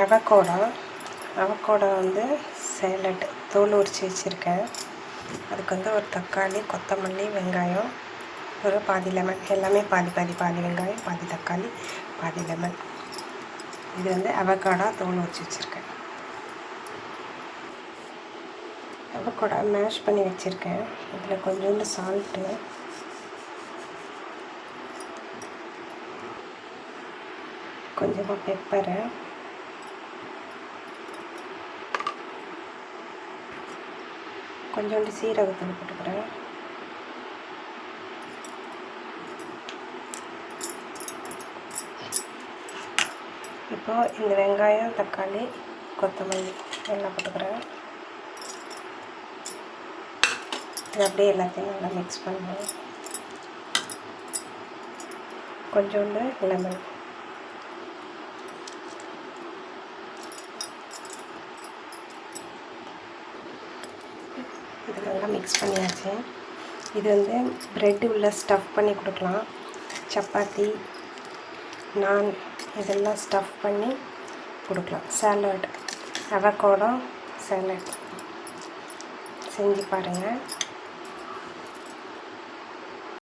Avocado avocado வந்து salad தோல் உரித்து வச்சுருக்கேன். அதுக்கு வந்து ஒரு தக்காளி கொத்தமல்லி வெங்காயம் ஒரு பாதி லெமன். எல்லாமே பாதி பாதி பாதி வெங்காயம் பாதி தக்காளி பாதி லெமன். இது வந்து அவக்காடா தோல் உரித்து வச்சுருக்கேன். அவக்கோடா மேஷ் பண்ணி வச்சுருக்கேன். இதில் கொஞ்சோண்டு சால்ட்டு கொஞ்சமாக பெப்பரை கொஞ்சோண்டு சீரகத்தூள் போட்டுக்கிறேன். இப்போது இந்த வெங்காயம் தக்காளி கொத்தமல்லி எல்லாம் போட்டுக்கிறேன். இது அப்படியே எல்லாத்தையும் நல்லா மிக்ஸ் பண்ணுவோம் கொஞ்சோண்டு லெமன் இது நல்லா மிக்ஸ் பண்ணியாச்சு. இது வந்து ப்ரெட்டு உள்ளே ஸ்டஃப் பண்ணி கொடுக்கலாம். சப்பாத்தி நான் இதெல்லாம் ஸ்டஃப் பண்ணி கொடுக்கலாம். சாலட் அவக்கோடம் சாலட் செஞ்சு பாருங்கள்